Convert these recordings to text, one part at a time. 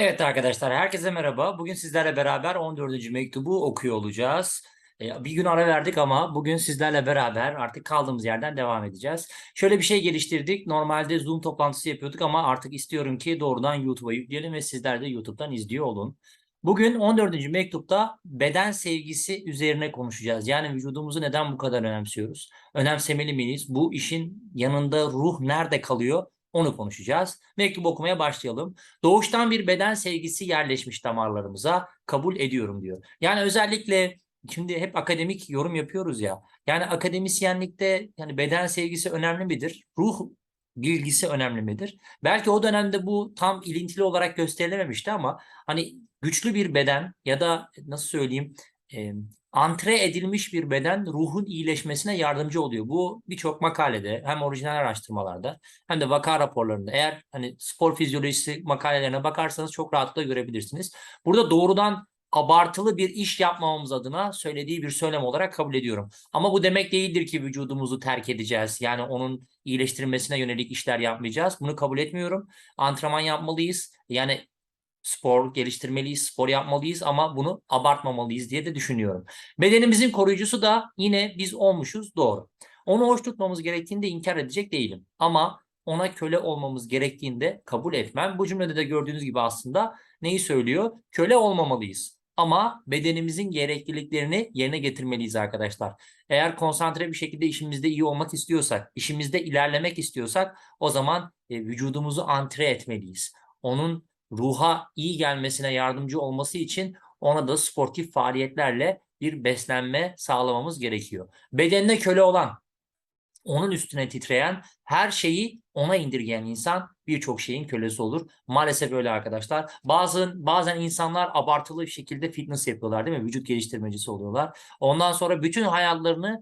Evet arkadaşlar, herkese merhaba. Bugün sizlerle beraber 14. mektubu okuyor olacağız. Ee, Bir gün ara verdik ama bugün sizlerle beraber artık kaldığımız yerden devam edeceğiz. Şöyle bir şey geliştirdik. Normalde Zoom toplantısı yapıyorduk ama artık istiyorum ki doğrudan YouTube'a yükleyelim ve sizler de YouTube'dan izliyor olun. Bugün 14. mektupta beden sevgisi üzerine konuşacağız. Yani vücudumuzu neden bu kadar önemsiyoruz? Önemsemeli miyiz? Bu işin yanında ruh nerede kalıyor? Onu konuşacağız. Mektup okumaya başlayalım. Doğuştan bir beden sevgisi yerleşmiş damarlarımıza kabul ediyorum diyor. Yani özellikle şimdi hep akademik yorum yapıyoruz ya. Yani akademisyenlikte yani beden sevgisi önemli midir? Ruh bilgisi önemli midir? Belki o dönemde bu tam ilintili olarak gösterilememişti ama hani güçlü bir beden ya da nasıl söyleyeyim antre edilmiş bir beden ruhun iyileşmesine yardımcı oluyor. Bu birçok makalede hem orijinal araştırmalarda hem de vaka raporlarında eğer hani spor fizyolojisi makalelerine bakarsanız çok rahatlıkla görebilirsiniz. Burada doğrudan abartılı bir iş yapmamamız adına söylediği bir söylem olarak kabul ediyorum. Ama bu demek değildir ki vücudumuzu terk edeceğiz. Yani onun iyileştirilmesine yönelik işler yapmayacağız. Bunu kabul etmiyorum. Antrenman yapmalıyız. Yani spor geliştirmeliyiz, spor yapmalıyız ama bunu abartmamalıyız diye de düşünüyorum. Bedenimizin koruyucusu da yine biz olmuşuz doğru. Onu hoş tutmamız gerektiğinde inkar edecek değilim. Ama ona köle olmamız gerektiğinde kabul etmem. Bu cümlede de gördüğünüz gibi aslında neyi söylüyor? Köle olmamalıyız. Ama bedenimizin gerekliliklerini yerine getirmeliyiz arkadaşlar. Eğer konsantre bir şekilde işimizde iyi olmak istiyorsak, işimizde ilerlemek istiyorsak o zaman e, vücudumuzu antre etmeliyiz. Onun ruha iyi gelmesine yardımcı olması için ona da sportif faaliyetlerle bir beslenme sağlamamız gerekiyor. Bedenine köle olan, onun üstüne titreyen, her şeyi ona indirgeyen insan birçok şeyin kölesi olur. Maalesef öyle arkadaşlar. Bazı bazen insanlar abartılı bir şekilde fitness yapıyorlar değil mi? Vücut geliştirmecisi oluyorlar. Ondan sonra bütün hayallerini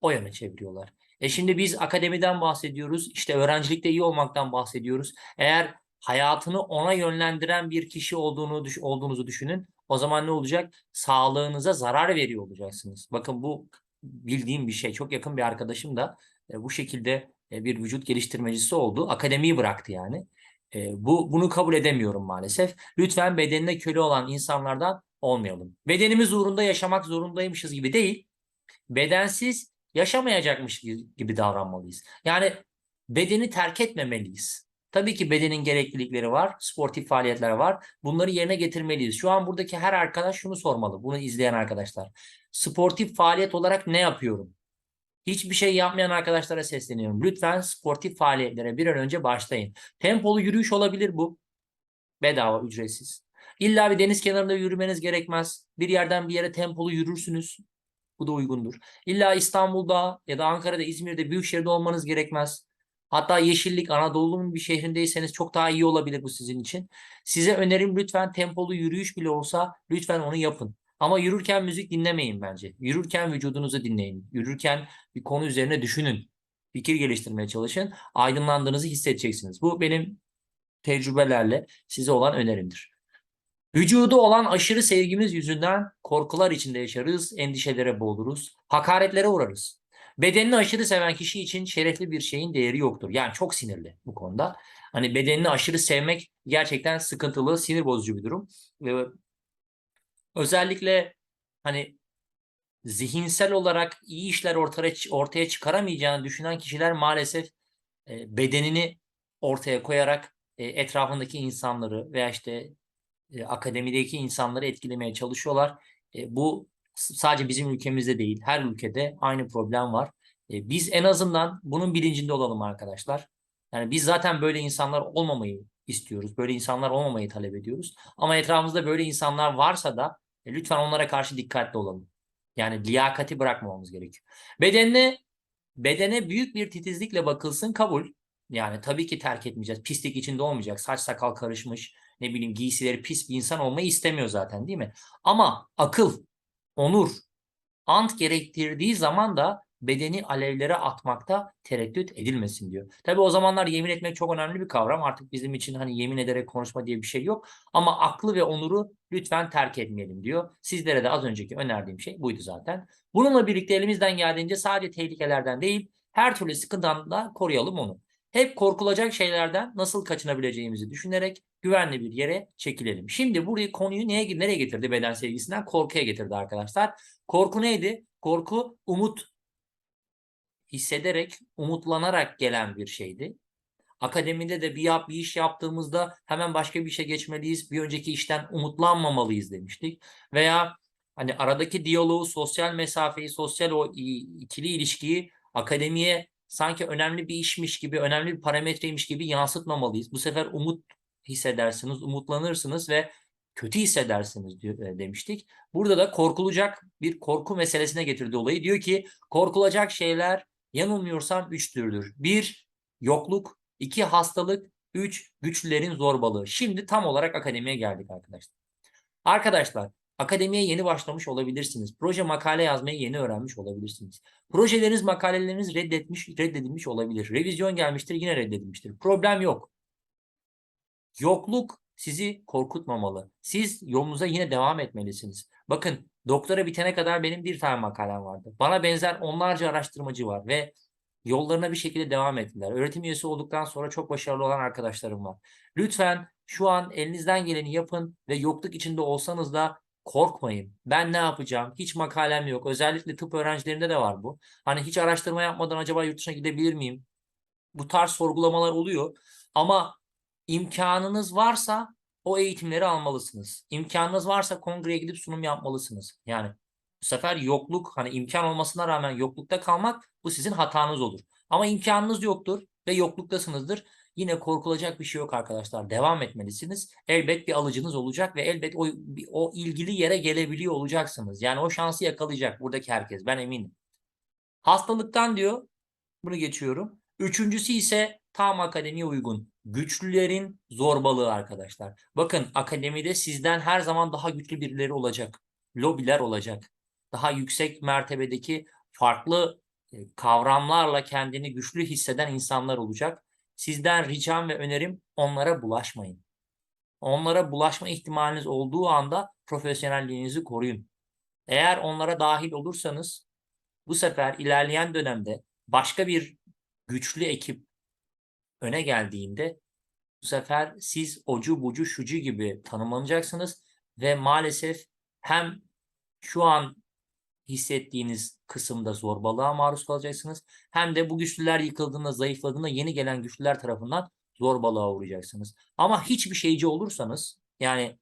o yöne çeviriyorlar. E şimdi biz akademiden bahsediyoruz. İşte öğrencilikte iyi olmaktan bahsediyoruz. Eğer hayatını ona yönlendiren bir kişi olduğunu olduğunuzu düşünün. O zaman ne olacak? Sağlığınıza zarar veriyor olacaksınız. Bakın bu bildiğim bir şey. Çok yakın bir arkadaşım da e, bu şekilde e, bir vücut geliştirmecisi oldu. Akademiyi bıraktı yani. E, bu bunu kabul edemiyorum maalesef. Lütfen bedenine köle olan insanlardan olmayalım. Bedenimiz uğrunda yaşamak zorundaymışız gibi değil. Bedensiz yaşamayacakmış gibi davranmalıyız. Yani bedeni terk etmemeliyiz. Tabii ki bedenin gereklilikleri var, sportif faaliyetler var. Bunları yerine getirmeliyiz. Şu an buradaki her arkadaş şunu sormalı, bunu izleyen arkadaşlar. Sportif faaliyet olarak ne yapıyorum? Hiçbir şey yapmayan arkadaşlara sesleniyorum. Lütfen sportif faaliyetlere bir an önce başlayın. Tempolu yürüyüş olabilir bu. Bedava, ücretsiz. İlla bir deniz kenarında yürümeniz gerekmez. Bir yerden bir yere tempolu yürürsünüz. Bu da uygundur. İlla İstanbul'da ya da Ankara'da, İzmir'de, büyük şehirde olmanız gerekmez. Hatta Yeşillik, Anadolu'nun bir şehrindeyseniz çok daha iyi olabilir bu sizin için. Size önerim lütfen tempolu yürüyüş bile olsa lütfen onu yapın. Ama yürürken müzik dinlemeyin bence. Yürürken vücudunuzu dinleyin. Yürürken bir konu üzerine düşünün. Fikir geliştirmeye çalışın. Aydınlandığınızı hissedeceksiniz. Bu benim tecrübelerle size olan önerimdir. Vücudu olan aşırı sevgimiz yüzünden korkular içinde yaşarız, endişelere boğuluruz, hakaretlere uğrarız. Bedenini aşırı seven kişi için şerefli bir şeyin değeri yoktur. Yani çok sinirli bu konuda. Hani bedenini aşırı sevmek gerçekten sıkıntılı, sinir bozucu bir durum. Ee, özellikle hani zihinsel olarak iyi işler ortaya ortaya çıkaramayacağını düşünen kişiler maalesef e, bedenini ortaya koyarak e, etrafındaki insanları veya işte e, akademideki insanları etkilemeye çalışıyorlar. E, bu sadece bizim ülkemizde değil, her ülkede aynı problem var. E, biz en azından bunun bilincinde olalım arkadaşlar. Yani biz zaten böyle insanlar olmamayı istiyoruz. Böyle insanlar olmamayı talep ediyoruz. Ama etrafımızda böyle insanlar varsa da e, lütfen onlara karşı dikkatli olalım. Yani liyakati bırakmamamız gerekiyor. Bedenine bedene büyük bir titizlikle bakılsın kabul. Yani tabii ki terk etmeyeceğiz. Pislik içinde olmayacak. Saç sakal karışmış, ne bileyim giysileri pis bir insan olmayı istemiyor zaten değil mi? Ama akıl, onur, ant gerektirdiği zaman da bedeni alevlere atmakta tereddüt edilmesin diyor. Tabii o zamanlar yemin etmek çok önemli bir kavram. Artık bizim için hani yemin ederek konuşma diye bir şey yok. Ama aklı ve onuru lütfen terk etmeyelim diyor. Sizlere de az önceki önerdiğim şey buydu zaten. Bununla birlikte elimizden geldiğince sadece tehlikelerden değil, her türlü sıkıntıdan da koruyalım onu. Hep korkulacak şeylerden nasıl kaçınabileceğimizi düşünerek güvenli bir yere çekilelim. Şimdi burayı konuyu neye nereye getirdi beden sevgisinden korkuya getirdi arkadaşlar. Korku neydi? Korku umut hissederek, umutlanarak gelen bir şeydi. Akademide de bir yap bir iş yaptığımızda hemen başka bir işe geçmeliyiz. Bir önceki işten umutlanmamalıyız demiştik. Veya hani aradaki diyaloğu, sosyal mesafeyi, sosyal o ikili ilişkiyi akademiye sanki önemli bir işmiş gibi, önemli bir parametreymiş gibi yansıtmamalıyız. Bu sefer umut hissedersiniz, umutlanırsınız ve kötü hissedersiniz e, demiştik. Burada da korkulacak bir korku meselesine getirdi olayı. Diyor ki korkulacak şeyler yanılmıyorsam üç türdür. Bir, yokluk. iki hastalık. Üç, güçlülerin zorbalığı. Şimdi tam olarak akademiye geldik arkadaşlar. Arkadaşlar, akademiye yeni başlamış olabilirsiniz. Proje makale yazmayı yeni öğrenmiş olabilirsiniz. Projeleriniz, makaleleriniz reddetmiş, reddedilmiş olabilir. Revizyon gelmiştir, yine reddedilmiştir. Problem yok. Yokluk sizi korkutmamalı. Siz yolunuza yine devam etmelisiniz. Bakın doktora bitene kadar benim bir tane makalem vardı. Bana benzer onlarca araştırmacı var ve yollarına bir şekilde devam ettiler. Öğretim üyesi olduktan sonra çok başarılı olan arkadaşlarım var. Lütfen şu an elinizden geleni yapın ve yokluk içinde olsanız da korkmayın. Ben ne yapacağım? Hiç makalem yok. Özellikle tıp öğrencilerinde de var bu. Hani hiç araştırma yapmadan acaba yurt dışına gidebilir miyim? Bu tarz sorgulamalar oluyor. Ama imkanınız varsa o eğitimleri almalısınız. İmkanınız varsa kongreye gidip sunum yapmalısınız. Yani bu sefer yokluk hani imkan olmasına rağmen yoklukta kalmak bu sizin hatanız olur. Ama imkanınız yoktur ve yokluktasınızdır. Yine korkulacak bir şey yok arkadaşlar. Devam etmelisiniz. Elbet bir alıcınız olacak ve elbet o, o ilgili yere gelebiliyor olacaksınız. Yani o şansı yakalayacak buradaki herkes. Ben eminim. Hastalıktan diyor. Bunu geçiyorum. Üçüncüsü ise tam akademiye uygun. Güçlülerin zorbalığı arkadaşlar. Bakın akademide sizden her zaman daha güçlü birileri olacak. Lobiler olacak. Daha yüksek mertebedeki farklı e, kavramlarla kendini güçlü hisseden insanlar olacak. Sizden ricam ve önerim onlara bulaşmayın. Onlara bulaşma ihtimaliniz olduğu anda profesyonelliğinizi koruyun. Eğer onlara dahil olursanız bu sefer ilerleyen dönemde başka bir güçlü ekip öne geldiğinde bu sefer siz ocu bucu şucu gibi tanımlanacaksınız ve maalesef hem şu an hissettiğiniz kısımda zorbalığa maruz kalacaksınız hem de bu güçlüler yıkıldığında, zayıfladığında yeni gelen güçlüler tarafından zorbalığa uğrayacaksınız. Ama hiçbir şeyci olursanız yani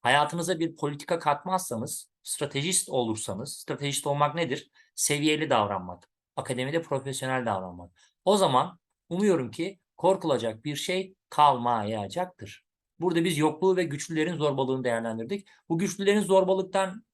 hayatınıza bir politika katmazsanız, stratejist olursanız, stratejist olmak nedir? Seviyeli davranmak, akademide profesyonel davranmak. O zaman umuyorum ki korkulacak bir şey kalmayacaktır. Burada biz yokluğu ve güçlülerin zorbalığını değerlendirdik. Bu güçlülerin zorbalıktan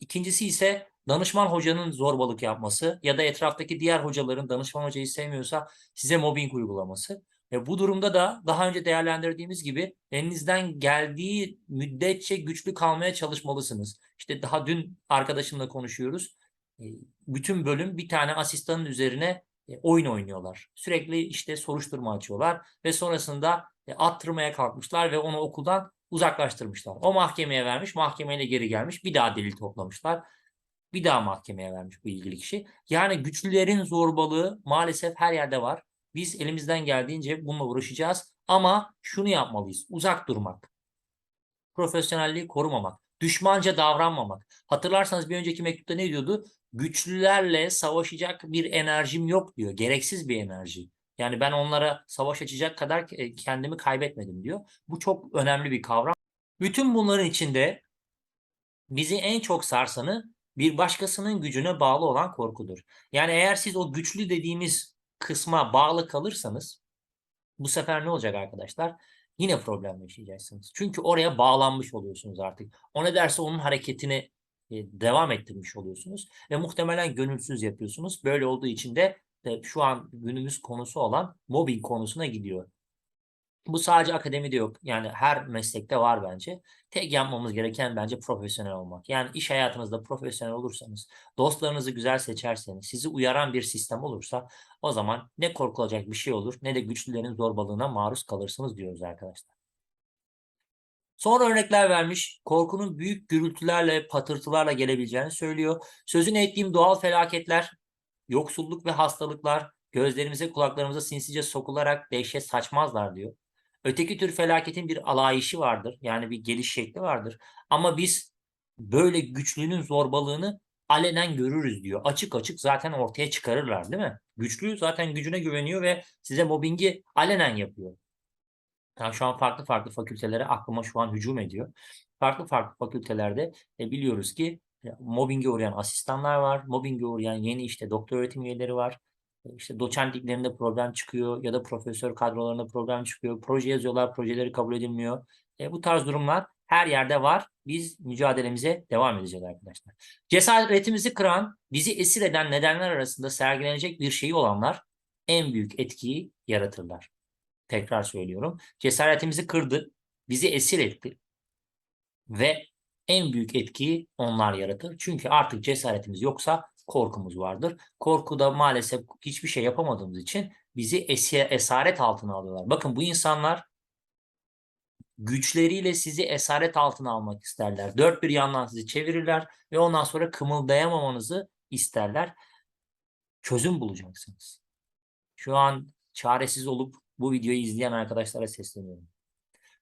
ikincisi ise danışman hocanın zorbalık yapması ya da etraftaki diğer hocaların danışman hocayı sevmiyorsa size mobbing uygulaması. Ve bu durumda da daha önce değerlendirdiğimiz gibi elinizden geldiği müddetçe güçlü kalmaya çalışmalısınız. İşte daha dün arkadaşımla konuşuyoruz. Bütün bölüm bir tane asistanın üzerine oyun oynuyorlar. Sürekli işte soruşturma açıyorlar ve sonrasında e, attırmaya kalkmışlar ve onu okuldan uzaklaştırmışlar. O mahkemeye vermiş, mahkemeyle geri gelmiş, bir daha delil toplamışlar. Bir daha mahkemeye vermiş bu ilgili kişi. Yani güçlülerin zorbalığı maalesef her yerde var. Biz elimizden geldiğince bununla uğraşacağız. Ama şunu yapmalıyız. Uzak durmak. Profesyonelliği korumamak. Düşmanca davranmamak. Hatırlarsanız bir önceki mektupta ne diyordu? Güçlülerle savaşacak bir enerjim yok diyor. Gereksiz bir enerji. Yani ben onlara savaş açacak kadar kendimi kaybetmedim diyor. Bu çok önemli bir kavram. Bütün bunların içinde bizi en çok sarsanı bir başkasının gücüne bağlı olan korkudur. Yani eğer siz o güçlü dediğimiz kısma bağlı kalırsanız bu sefer ne olacak arkadaşlar? Yine problem yaşayacaksınız. Çünkü oraya bağlanmış oluyorsunuz artık. O ne derse onun hareketini devam ettirmiş oluyorsunuz ve muhtemelen gönülsüz yapıyorsunuz. Böyle olduğu için de e, şu an günümüz konusu olan mobbing konusuna gidiyor. Bu sadece akademide yok. Yani her meslekte var bence. Tek yapmamız gereken bence profesyonel olmak. Yani iş hayatınızda profesyonel olursanız, dostlarınızı güzel seçerseniz, sizi uyaran bir sistem olursa o zaman ne korkulacak bir şey olur ne de güçlülerin zorbalığına maruz kalırsınız diyoruz arkadaşlar. Sonra örnekler vermiş. Korkunun büyük gürültülerle, patırtılarla gelebileceğini söylüyor. Sözünü ettiğim doğal felaketler, yoksulluk ve hastalıklar gözlerimize, kulaklarımıza sinsice sokularak dehşet saçmazlar diyor. Öteki tür felaketin bir alayişi vardır. Yani bir geliş şekli vardır. Ama biz böyle güçlünün zorbalığını alenen görürüz diyor. Açık açık zaten ortaya çıkarırlar değil mi? Güçlü zaten gücüne güveniyor ve size mobbingi alenen yapıyor. Yani şu an farklı farklı fakültelere aklıma şu an hücum ediyor. Farklı farklı fakültelerde e, biliyoruz ki e, mobbinge uğrayan asistanlar var. Mobbinge uğrayan yeni işte doktor öğretim üyeleri var. E, işte doçentliklerinde problem çıkıyor ya da profesör kadrolarında problem çıkıyor. Proje yazıyorlar, projeleri kabul edilmiyor. E, bu tarz durumlar her yerde var. Biz mücadelemize devam edeceğiz arkadaşlar. Cesaretimizi kıran, bizi esir eden nedenler arasında sergilenecek bir şeyi olanlar en büyük etkiyi yaratırlar. Tekrar söylüyorum. Cesaretimizi kırdı, bizi esir etti ve en büyük etkiyi onlar yaratır. Çünkü artık cesaretimiz yoksa korkumuz vardır. Korkuda maalesef hiçbir şey yapamadığımız için bizi esaret altına alıyorlar. Bakın bu insanlar güçleriyle sizi esaret altına almak isterler. Dört bir yandan sizi çevirirler ve ondan sonra kımıldayamamanızı isterler. Çözüm bulacaksınız. Şu an çaresiz olup bu videoyu izleyen arkadaşlara sesleniyorum.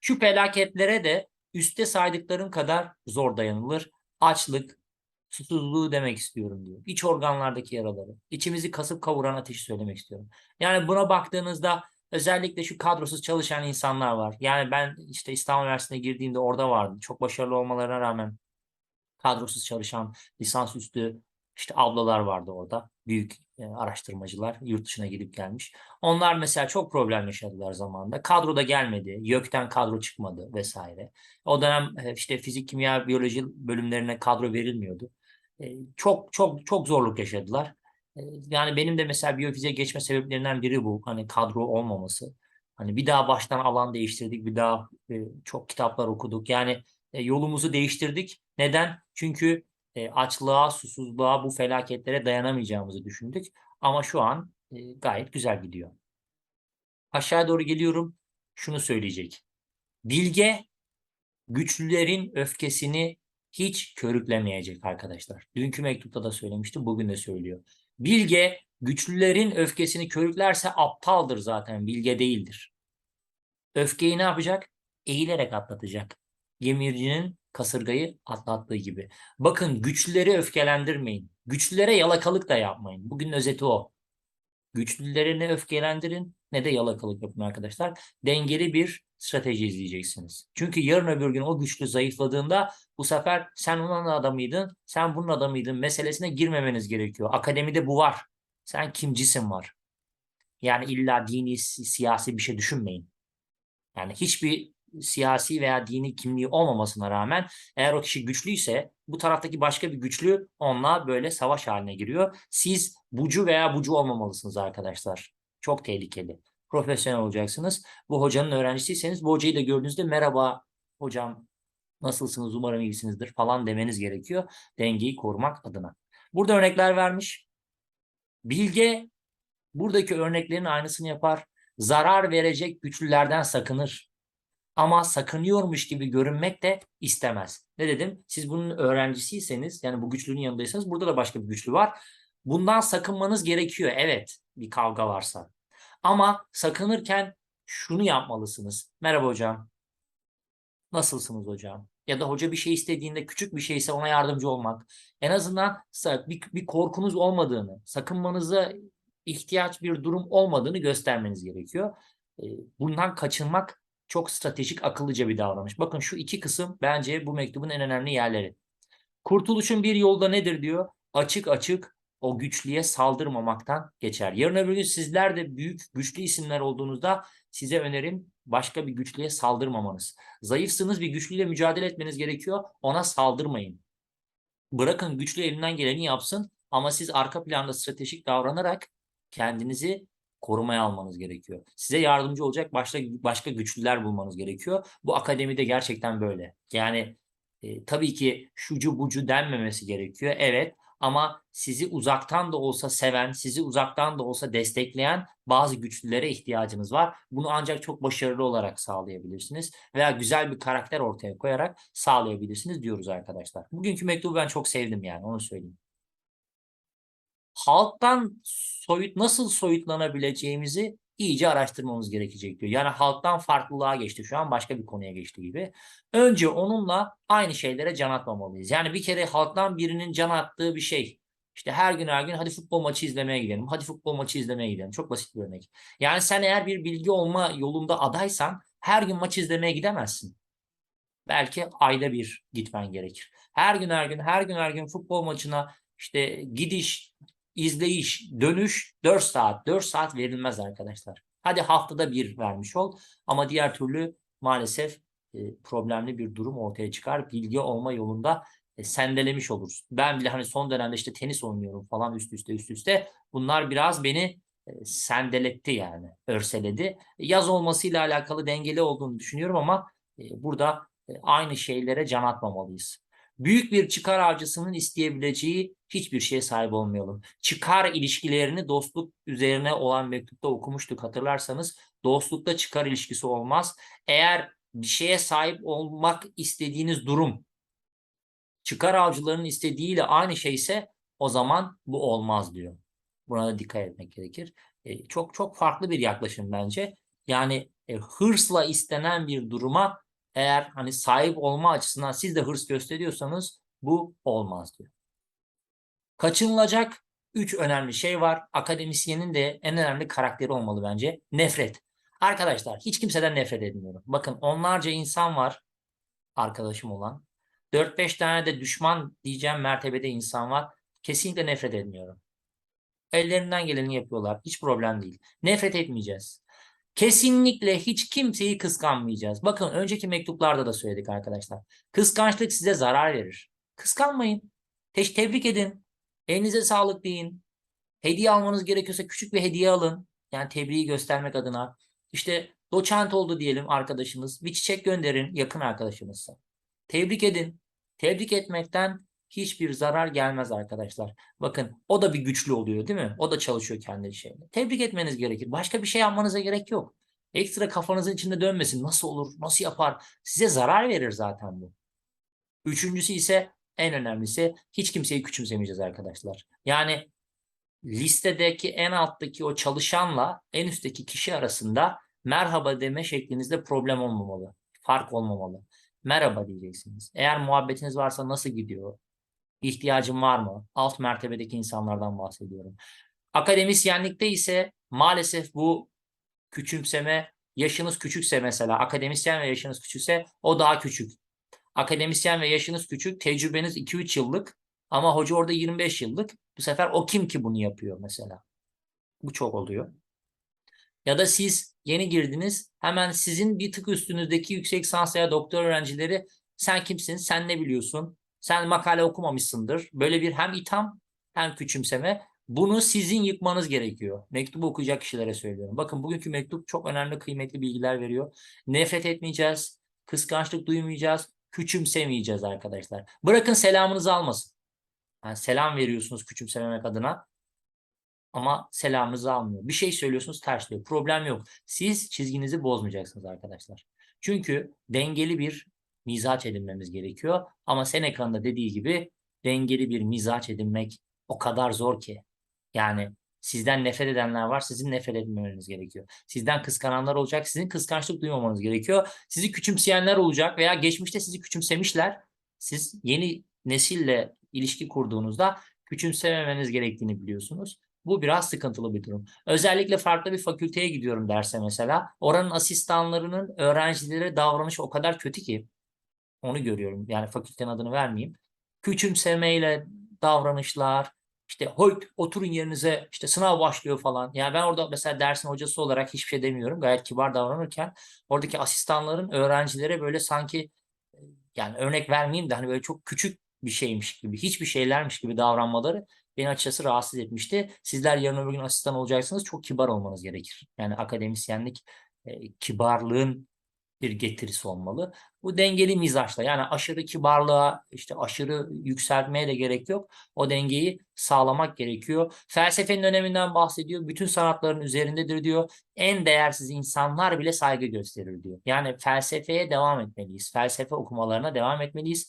Şu felaketlere de üstte saydıklarım kadar zor dayanılır. Açlık, susuzluğu demek istiyorum diyor. İç organlardaki yaraları, içimizi kasıp kavuran ateşi söylemek istiyorum. Yani buna baktığınızda özellikle şu kadrosuz çalışan insanlar var. Yani ben işte İstanbul Üniversitesi'ne girdiğimde orada vardı. Çok başarılı olmalarına rağmen kadrosuz çalışan lisansüstü işte ablalar vardı orada. Büyük araştırmacılar yurt dışına gidip gelmiş. Onlar mesela çok problem yaşadılar zamanında. Kadro da gelmedi. YÖK'ten kadro çıkmadı vesaire. O dönem e, işte fizik, kimya, biyoloji bölümlerine kadro verilmiyordu. E, çok çok çok zorluk yaşadılar. E, yani benim de mesela biyofiziğe geçme sebeplerinden biri bu. Hani kadro olmaması. Hani bir daha baştan alan değiştirdik. Bir daha e, çok kitaplar okuduk. Yani e, yolumuzu değiştirdik. Neden? Çünkü e, açlığa, susuzluğa, bu felaketlere dayanamayacağımızı düşündük. Ama şu an e, gayet güzel gidiyor. Aşağı doğru geliyorum. Şunu söyleyecek. Bilge güçlülerin öfkesini hiç körüklemeyecek arkadaşlar. Dünkü mektupta da söylemiştim, bugün de söylüyor. Bilge güçlülerin öfkesini körüklerse aptaldır zaten, bilge değildir. Öfkeyi ne yapacak? Eğilerek atlatacak. Gemircinin kasırgayı atlattığı gibi. Bakın güçlüleri öfkelendirmeyin. Güçlülere yalakalık da yapmayın. Bugün özeti o. Güçlüleri ne öfkelendirin ne de yalakalık yapın arkadaşlar. Dengeli bir strateji izleyeceksiniz. Çünkü yarın öbür gün o güçlü zayıfladığında bu sefer sen onun adamıydın, sen bunun adamıydın meselesine girmemeniz gerekiyor. Akademide bu var. Sen kimcisin var. Yani illa dini, si- siyasi bir şey düşünmeyin. Yani hiçbir siyasi veya dini kimliği olmamasına rağmen eğer o kişi güçlüyse bu taraftaki başka bir güçlü onunla böyle savaş haline giriyor. Siz bucu veya bucu olmamalısınız arkadaşlar. Çok tehlikeli. Profesyonel olacaksınız. Bu hocanın öğrencisiyseniz bu hocayı da gördüğünüzde merhaba hocam nasılsınız umarım iyisinizdir falan demeniz gerekiyor. Dengeyi korumak adına. Burada örnekler vermiş. Bilge buradaki örneklerin aynısını yapar. Zarar verecek güçlülerden sakınır. Ama sakınıyormuş gibi görünmek de istemez. Ne dedim? Siz bunun öğrencisiyseniz yani bu güçlünün yanındaysanız burada da başka bir güçlü var. Bundan sakınmanız gerekiyor. Evet bir kavga varsa. Ama sakınırken şunu yapmalısınız. Merhaba hocam. Nasılsınız hocam? Ya da hoca bir şey istediğinde küçük bir şeyse ona yardımcı olmak. En azından bir, bir korkunuz olmadığını, sakınmanıza ihtiyaç bir durum olmadığını göstermeniz gerekiyor. Bundan kaçınmak çok stratejik, akıllıca bir davranış. Bakın şu iki kısım bence bu mektubun en önemli yerleri. Kurtuluşun bir yolda nedir diyor? Açık açık o güçlüye saldırmamaktan geçer. Yarın öbür gün sizler de büyük, güçlü isimler olduğunuzda size önerim başka bir güçlüye saldırmamanız. Zayıfsınız bir güçlüyle mücadele etmeniz gerekiyor. Ona saldırmayın. Bırakın güçlü elinden geleni yapsın ama siz arka planda stratejik davranarak kendinizi korumaya almanız gerekiyor. Size yardımcı olacak başka başka güçlüler bulmanız gerekiyor. Bu akademide gerçekten böyle. Yani e, tabii ki şucu bucu denmemesi gerekiyor. Evet ama sizi uzaktan da olsa seven, sizi uzaktan da olsa destekleyen bazı güçlülere ihtiyacınız var. Bunu ancak çok başarılı olarak sağlayabilirsiniz veya güzel bir karakter ortaya koyarak sağlayabilirsiniz diyoruz arkadaşlar. Bugünkü mektubu ben çok sevdim yani onu söyleyeyim. Halktan soyut nasıl soyutlanabileceğimizi iyice araştırmamız gerekecek diyor. Yani halktan farklılığa geçti şu an başka bir konuya geçti gibi. Önce onunla aynı şeylere can atmamalıyız. Yani bir kere halktan birinin can attığı bir şey. İşte her gün her gün hadi futbol maçı izlemeye gidelim. Hadi futbol maçı izlemeye gidelim. Çok basit bir örnek. Yani sen eğer bir bilgi olma yolunda adaysan her gün maç izlemeye gidemezsin. Belki ayda bir gitmen gerekir. Her gün her gün her gün her gün futbol maçına işte gidiş, izleyiş, dönüş 4 saat. 4 saat verilmez arkadaşlar. Hadi haftada bir vermiş ol ama diğer türlü maalesef e, problemli bir durum ortaya çıkar. Bilgi olma yolunda e, sendelemiş oluruz. Ben bile hani son dönemde işte tenis oynuyorum falan üst üste üst üste. Bunlar biraz beni e, sendeletti yani, örseledi. Yaz olmasıyla alakalı dengeli olduğunu düşünüyorum ama e, burada e, aynı şeylere can atmamalıyız. Büyük bir çıkar avcısının isteyebileceği hiçbir şeye sahip olmayalım. Çıkar ilişkilerini dostluk üzerine olan mektupta okumuştuk hatırlarsanız. Dostlukta çıkar ilişkisi olmaz. Eğer bir şeye sahip olmak istediğiniz durum çıkar avcılarının istediğiyle aynı şeyse o zaman bu olmaz diyor. Buna da dikkat etmek gerekir. E, çok çok farklı bir yaklaşım bence. Yani e, hırsla istenen bir duruma eğer hani sahip olma açısından siz de hırs gösteriyorsanız bu olmaz diyor. Kaçınılacak üç önemli şey var. Akademisyenin de en önemli karakteri olmalı bence. Nefret. Arkadaşlar hiç kimseden nefret etmiyorum. Bakın onlarca insan var arkadaşım olan. 4-5 tane de düşman diyeceğim mertebede insan var. Kesinlikle nefret etmiyorum. Ellerinden geleni yapıyorlar. Hiç problem değil. Nefret etmeyeceğiz. Kesinlikle hiç kimseyi kıskanmayacağız. Bakın önceki mektuplarda da söyledik arkadaşlar. Kıskançlık size zarar verir. Kıskanmayın. Te tebrik edin. Elinize sağlık deyin. Hediye almanız gerekiyorsa küçük bir hediye alın. Yani tebriği göstermek adına. İşte doçent oldu diyelim arkadaşınız. Bir çiçek gönderin yakın arkadaşınızsa. Tebrik edin. Tebrik etmekten hiçbir zarar gelmez arkadaşlar. Bakın o da bir güçlü oluyor değil mi? O da çalışıyor kendi şeyinde. Tebrik etmeniz gerekir. Başka bir şey yapmanıza gerek yok. Ekstra kafanızın içinde dönmesin. Nasıl olur? Nasıl yapar? Size zarar verir zaten bu. Üçüncüsü ise en önemlisi hiç kimseyi küçümsemeyeceğiz arkadaşlar. Yani listedeki en alttaki o çalışanla en üstteki kişi arasında merhaba deme şeklinizde problem olmamalı. Fark olmamalı. Merhaba diyeceksiniz. Eğer muhabbetiniz varsa nasıl gidiyor? İhtiyacım var mı? Alt mertebedeki insanlardan bahsediyorum. Akademisyenlikte ise maalesef bu küçümseme, yaşınız küçükse mesela akademisyen ve yaşınız küçükse o daha küçük. Akademisyen ve yaşınız küçük, tecrübeniz 2-3 yıllık ama hoca orada 25 yıllık. Bu sefer o kim ki bunu yapıyor mesela? Bu çok oluyor. Ya da siz yeni girdiniz hemen sizin bir tık üstünüzdeki yüksek lisans veya doktor öğrencileri sen kimsin, sen ne biliyorsun, sen makale okumamışsındır. Böyle bir hem itham hem küçümseme. Bunu sizin yıkmanız gerekiyor. Mektubu okuyacak kişilere söylüyorum. Bakın bugünkü mektup çok önemli, kıymetli bilgiler veriyor. Nefret etmeyeceğiz, kıskançlık duymayacağız, küçümsemeyeceğiz arkadaşlar. Bırakın selamınızı almasın. Yani selam veriyorsunuz küçümsememek adına ama selamınızı almıyor. Bir şey söylüyorsunuz tersliyor. Problem yok. Siz çizginizi bozmayacaksınız arkadaşlar. Çünkü dengeli bir mizaç edinmemiz gerekiyor. Ama Seneca'nın da dediği gibi dengeli bir mizaç edinmek o kadar zor ki. Yani sizden nefret edenler var, sizin nefret etmemeniz gerekiyor. Sizden kıskananlar olacak, sizin kıskançlık duymamanız gerekiyor. Sizi küçümseyenler olacak veya geçmişte sizi küçümsemişler. Siz yeni nesille ilişki kurduğunuzda küçümsememeniz gerektiğini biliyorsunuz. Bu biraz sıkıntılı bir durum. Özellikle farklı bir fakülteye gidiyorum derse mesela. Oranın asistanlarının öğrencilere davranışı o kadar kötü ki onu görüyorum. Yani fakültenin adını vermeyeyim. Küçümsemeyle davranışlar, işte hoyt oturun yerinize işte sınav başlıyor falan. Yani ben orada mesela dersin hocası olarak hiçbir şey demiyorum. Gayet kibar davranırken oradaki asistanların öğrencilere böyle sanki yani örnek vermeyeyim de hani böyle çok küçük bir şeymiş gibi, hiçbir şeylermiş gibi davranmaları beni açıkçası rahatsız etmişti. Sizler yarın öbür gün asistan olacaksınız çok kibar olmanız gerekir. Yani akademisyenlik e, kibarlığın bir getirisi olmalı. Bu dengeli mizaçla yani aşırı kibarlığa işte aşırı yükseltmeye de gerek yok. O dengeyi sağlamak gerekiyor. Felsefenin öneminden bahsediyor. Bütün sanatların üzerindedir diyor. En değersiz insanlar bile saygı gösterir diyor. Yani felsefeye devam etmeliyiz. Felsefe okumalarına devam etmeliyiz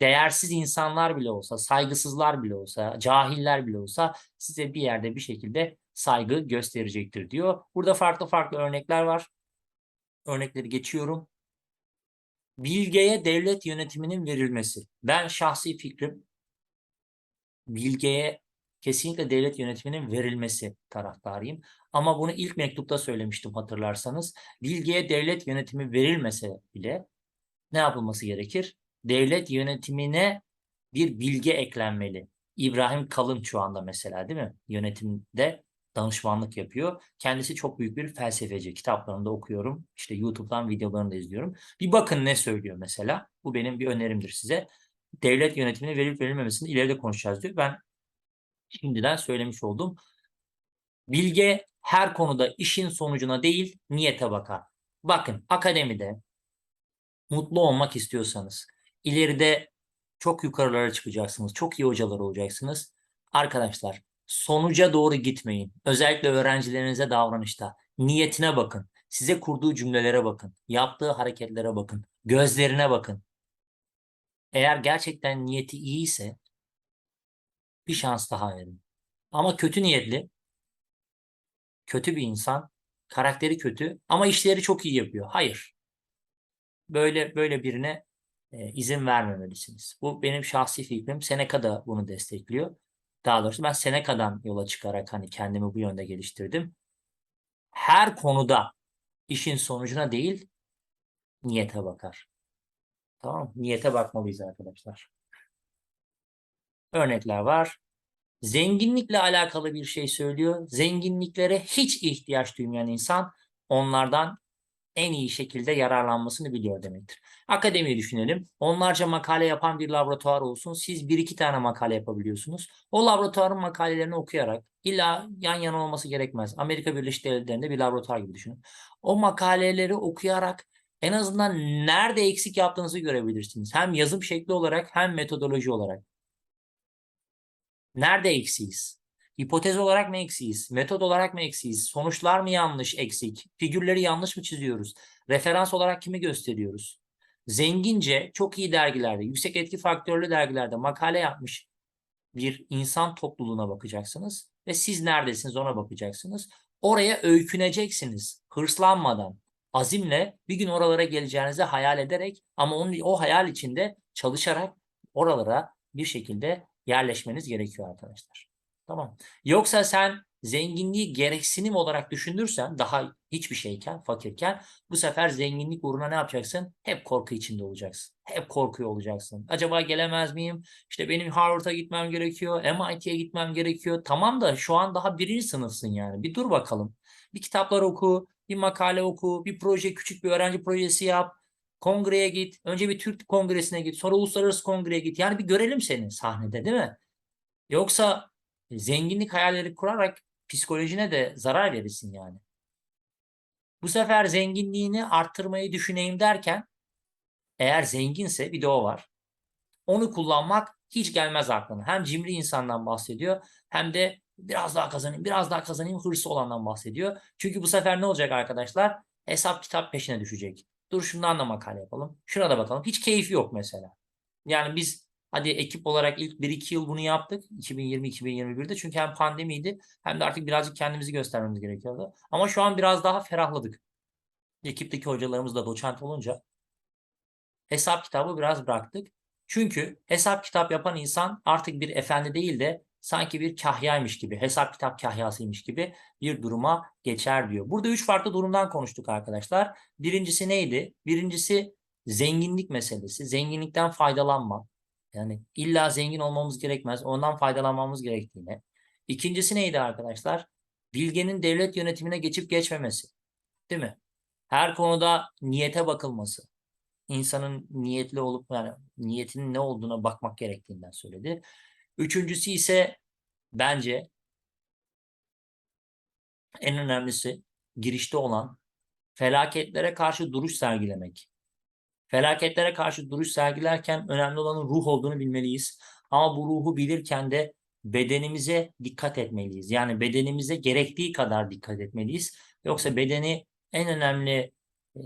değersiz insanlar bile olsa, saygısızlar bile olsa, cahiller bile olsa size bir yerde bir şekilde saygı gösterecektir diyor. Burada farklı farklı örnekler var. Örnekleri geçiyorum. Bilgeye devlet yönetiminin verilmesi. Ben şahsi fikrim bilgeye kesinlikle devlet yönetiminin verilmesi taraftarıyım. Ama bunu ilk mektupta söylemiştim hatırlarsanız. Bilgiye devlet yönetimi verilmese bile ne yapılması gerekir? Devlet yönetimine bir bilge eklenmeli. İbrahim Kalın şu anda mesela değil mi? Yönetimde danışmanlık yapıyor. Kendisi çok büyük bir felsefeci. Kitaplarını da okuyorum. İşte YouTube'dan videolarını da izliyorum. Bir bakın ne söylüyor mesela. Bu benim bir önerimdir size. Devlet yönetimine verilip verilmemesini ileride konuşacağız diyor. Ben şimdiden söylemiş oldum. Bilge her konuda işin sonucuna değil niyete bakar. Bakın akademide mutlu olmak istiyorsanız, ileride çok yukarılara çıkacaksınız, çok iyi hocalar olacaksınız. Arkadaşlar sonuca doğru gitmeyin. Özellikle öğrencilerinize davranışta niyetine bakın. Size kurduğu cümlelere bakın. Yaptığı hareketlere bakın. Gözlerine bakın. Eğer gerçekten niyeti iyiyse bir şans daha verin. Ama kötü niyetli, kötü bir insan, karakteri kötü ama işleri çok iyi yapıyor. Hayır. Böyle böyle birine e, izin vermemelisiniz. Bu benim şahsi fikrim. Seneca da bunu destekliyor. Daha doğrusu ben Seneca'dan yola çıkarak hani kendimi bu yönde geliştirdim. Her konuda işin sonucuna değil niyete bakar. Tamam mı? Niyete bakmalıyız arkadaşlar. Örnekler var. Zenginlikle alakalı bir şey söylüyor. Zenginliklere hiç ihtiyaç duymayan insan onlardan en iyi şekilde yararlanmasını biliyor demektir. Akademiyi düşünelim. Onlarca makale yapan bir laboratuvar olsun. Siz bir iki tane makale yapabiliyorsunuz. O laboratuvarın makalelerini okuyarak illa yan yana olması gerekmez. Amerika Birleşik Devletleri'nde bir laboratuvar gibi düşünün. O makaleleri okuyarak en azından nerede eksik yaptığınızı görebilirsiniz. Hem yazım şekli olarak hem metodoloji olarak. Nerede eksiyiz? Hipotez olarak mı eksiyiz? Metot olarak mı eksiyiz? Sonuçlar mı yanlış, eksik? Figürleri yanlış mı çiziyoruz? Referans olarak kimi gösteriyoruz? Zengince, çok iyi dergilerde, yüksek etki faktörlü dergilerde makale yapmış bir insan topluluğuna bakacaksınız ve siz neredesiniz ona bakacaksınız. Oraya öyküneceksiniz hırslanmadan, azimle bir gün oralara geleceğinizi hayal ederek ama onun o hayal içinde çalışarak oralara bir şekilde yerleşmeniz gerekiyor arkadaşlar. Tamam. Yoksa sen zenginliği gereksinim olarak düşünürsen daha hiçbir şeyken, fakirken bu sefer zenginlik uğruna ne yapacaksın? Hep korku içinde olacaksın. Hep korkuyor olacaksın. Acaba gelemez miyim? İşte benim Harvard'a gitmem gerekiyor, MIT'ye gitmem gerekiyor. Tamam da şu an daha birinci sınıfsın yani. Bir dur bakalım. Bir kitaplar oku, bir makale oku, bir proje, küçük bir öğrenci projesi yap. Kongreye git. Önce bir Türk kongresine git. Sonra uluslararası kongreye git. Yani bir görelim seni sahnede değil mi? Yoksa zenginlik hayalleri kurarak psikolojine de zarar verirsin yani. Bu sefer zenginliğini arttırmayı düşüneyim derken eğer zenginse bir de o var. Onu kullanmak hiç gelmez aklına. Hem cimri insandan bahsediyor hem de biraz daha kazanayım, biraz daha kazanayım hırsı olandan bahsediyor. Çünkü bu sefer ne olacak arkadaşlar? Hesap kitap peşine düşecek. Dur şundan da makale yapalım. Şuna da bakalım. Hiç keyfi yok mesela. Yani biz hadi ekip olarak ilk 1-2 yıl bunu yaptık. 2020-2021'de. Çünkü hem pandemiydi hem de artık birazcık kendimizi göstermemiz gerekiyordu. Ama şu an biraz daha ferahladık. Ekipteki hocalarımız da doçent olunca hesap kitabı biraz bıraktık. Çünkü hesap kitap yapan insan artık bir efendi değil de sanki bir kahyaymış gibi, hesap kitap kahyasıymış gibi bir duruma geçer diyor. Burada üç farklı durumdan konuştuk arkadaşlar. Birincisi neydi? Birincisi zenginlik meselesi. Zenginlikten faydalanma. Yani illa zengin olmamız gerekmez. Ondan faydalanmamız gerektiğine. İkincisi neydi arkadaşlar? Bilgenin devlet yönetimine geçip geçmemesi. Değil mi? Her konuda niyete bakılması. İnsanın niyetli olup yani niyetinin ne olduğuna bakmak gerektiğinden söyledi. Üçüncüsü ise bence en önemlisi girişte olan felaketlere karşı duruş sergilemek. Felaketlere karşı duruş sergilerken önemli olanın ruh olduğunu bilmeliyiz. Ama bu ruhu bilirken de bedenimize dikkat etmeliyiz. Yani bedenimize gerektiği kadar dikkat etmeliyiz. Yoksa bedeni en önemli e,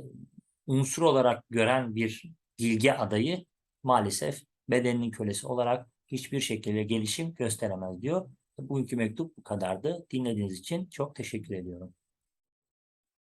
unsur olarak gören bir bilgi adayı maalesef bedeninin kölesi olarak hiçbir şekilde gelişim gösteremez diyor. Bugünkü mektup bu kadardı. Dinlediğiniz için çok teşekkür ediyorum.